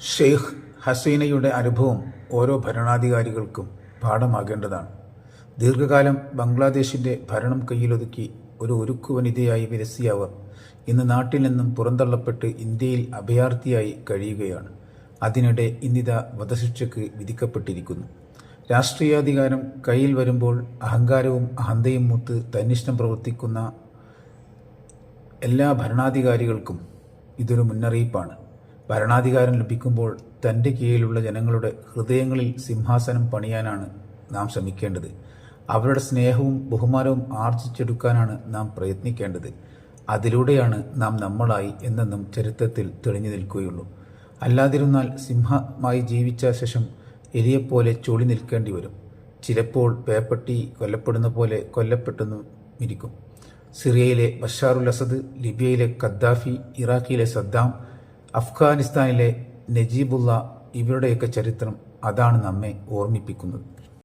ഷെയ്ഖ് ഹസീനയുടെ അനുഭവം ഓരോ ഭരണാധികാരികൾക്കും പാഠമാകേണ്ടതാണ്. ദീർഘകാലം ബംഗ്ലാദേശിന്റെ ഭരണം കയ്യിലൊതുക്കി ഒരു ഒരുക്കു വനിതയായി വിരസിയ അവർ ഇന്ന് നാട്ടിൽ നിന്നും പുറന്തള്ളപ്പെട്ട് ഇന്ത്യയിൽ അഭയാർത്ഥിയായി കഴിയുകയാണ്. അതിനിടെ ഇന്നിത വധശിക്ഷയ്ക്ക് വിധിക്കപ്പെട്ടിരിക്കുന്നു. രാഷ്ട്രീയാധികാരം കയ്യിൽ വരുമ്പോൾ അഹങ്കാരവും അഹന്തയും മൂത്ത് തന്നിഷ്ടം പ്രവർത്തിക്കുന്ന എല്ലാ ഭരണാധികാരികൾക്കും ഇതൊരു മുന്നറിയിപ്പാണ്. ഭരണാധികാരം ലഭിക്കുമ്പോൾ തന്റെ കീഴിലുള്ള ജനങ്ങളുടെ ഹൃദയങ്ങളിൽ സിംഹാസനം പണിയാനാണ് നാം ശ്രമിക്കേണ്ടത്. അവരുടെ സ്നേഹവും ബഹുമാനവും ആർജിച്ചെടുക്കാനാണ് നാം പ്രയത്നിക്കേണ്ടത്. അതിലൂടെയാണ് നാം നമ്മളായി എന്നെന്നും ചരിത്രത്തിൽ തെളിഞ്ഞു നിൽക്കുകയുള്ളൂ. അല്ലാതിരുന്നാൽ സിംഹമായി ജീവിച്ച ശേഷം എലിയെപ്പോലെ ചൊളി നിൽക്കേണ്ടി വരും. ചിലപ്പോൾ പേപ്പട്ടി കൊല്ലപ്പെടുന്ന പോലെ കൊല്ലപ്പെട്ടെന്നും ഇരിക്കും. സിറിയയിലെ ബഷാറുൽ അസദ് ലിബിയയിലെ ഖദ്ദാഫി ഇറാഖിയിലെ സദ്ദാം അഫ്ഗാനിസ്ഥാനിലെ നജീബുള്ള ഇവരുടെയൊക്കെ ചരിത്രം അതാണ് നമ്മെ ഓർമ്മിപ്പിക്കുന്നത്.